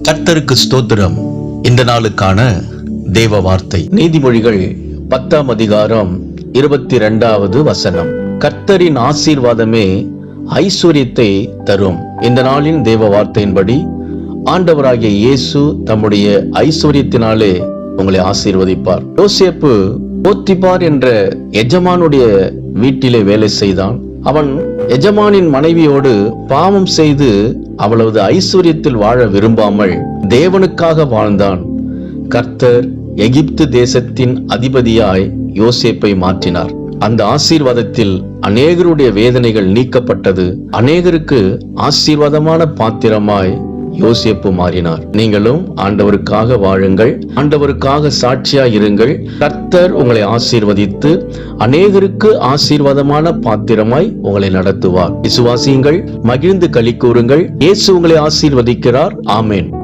கர்த்தருக்கு ஸ்தோத்திரம். இந்த நாளுக்கான தேவ வார்த்தை. நீதிமொழிகள் பத்தாம் அதிகாரம் இருபத்தி ரெண்டாவது வசனம். கர்த்தரின் ஆசீர்வாதமே ஐஸ்வர்யத்தை தரும். இந்த நாளின் தேவ வார்த்தையின்படி ஆண்டவராகிய இயேசு தம்முடைய ஐஸ்வர்யத்தினாலே உங்களை ஆசீர்வதிப்பார். யோசேப்பு போத்திபார் என்ற எஜமானுடைய வீட்டிலே வேலை செய்தான். அவன் எஜமானின் மனைவியோடு பாவம் செய்து அவளது ஐஸ்வர்யத்தில் வாழ விரும்பாமல் தேவனுக்காக வாழ்ந்தான். கர்த்தர் எகிப்து தேசத்தின் அதிபதியாய் யோசேப்பை மாற்றினார். அந்த ஆசீர்வாதத்தில் அநேகருடைய வேதனைகள் நீக்கப்பட்டது. அநேகருக்கு ஆசீர்வாதமான பாத்திரமாய் யோசேப்பு மாறினார். நீங்களும் ஆண்டவருக்காக வாழுங்கள் ஆண்டவருக்காக சாட்சியா இருங்கள் கர்த்தர் உங்களை ஆசீர்வதித்து அநேகருக்கு ஆசீர்வாதமான பாத்திரமாய் உங்களை நடத்துவார். விசுவாசியுங்கள் மகிழ்ந்து களி கூறுங்கள். இயேசு உங்களை ஆசீர்வதிக்கிறார். ஆமேன்.